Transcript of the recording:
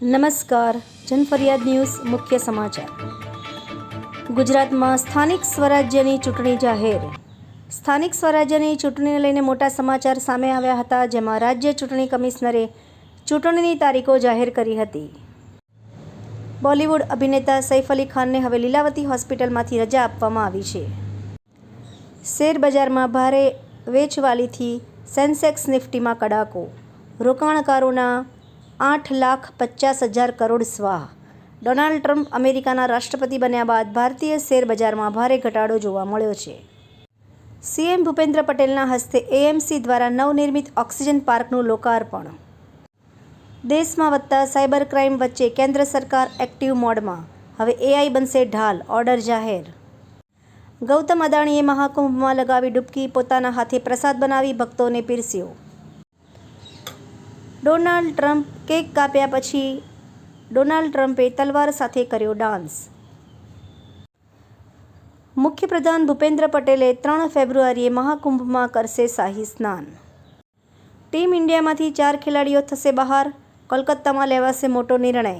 નમસ્કાર, જનફરિયાદ ન્યૂઝ, મુખ્ય સમાચાર. ગુજરાતમાં સ્થાનિક સ્વરાજ્યની ચૂંટણી જાહેર. સ્થાનિક સ્વરાજ્યની ચૂંટણીને લઈને મોટા સમાચાર સામે આવ્યા હતા, જેમાં રાજ્ય ચૂંટણી કમિશનરે ચૂંટણીની તારીખો જાહેર કરી હતી. બોલિવૂડ અભિનેતા સૈફ અલી ખાનને હવે લીલાવતી હોસ્પિટલમાંથી રજા આપવામાં આવી છે. શેર બજારમાં ભારે વેચવાલીથી સેન્સેક્સ નિફ્ટીમાં કડાકો. રોકાણકારોના આઠ લાખ પચાસ હજાર કરોડ સ્વાહ. ડોનાલ્ડ ટ્રમ્પ અમેરિકાના રાષ્ટ્રપતિ બન્યા બાદ ભારતીય શેર બજારમાં ભારે ઘટાડો જોવા મળ્યો છે. સીએમ ભૂપેન્દ્ર પટેલના હસ્તે એએમસી દ્વારા નવનિર્મિત ઓક્સિજન પાર્કનું લોકાર્પણ. દેશમાં વધતા સાયબર ક્રાઇમ વચ્ચે કેન્દ્ર સરકાર એક્ટિવ મોડમાં. હવે એઆઈ બનશે ઢાલ, ઓર્ડર જાહેર. ગૌતમ અદાણીએ મહાકુંભમાં લગાવી ડૂબકી, પોતાના હાથે પ્રસાદ બનાવી ભક્તોને પીરસ્યો. ડોનાલ્ડ ટ્રમ્પ કેક કાપ્યા પછી ડોનાલ્ડ ટ્રમ્પે તલવાર સાથે કર્યો ડાન્સ. મુખ્યપ્રધાન ભૂપેન્દ્ર પટેલે ત્રણ ફેબ્રુઆરીએ મહાકુંભમાં કરશે શાહી સ્નાન. ટીમ ઇન્ડિયામાંથી ચાર ખેલાડીઓ થશે બહાર, કોલકાતામાં લેવાશે મોટો નિર્ણય.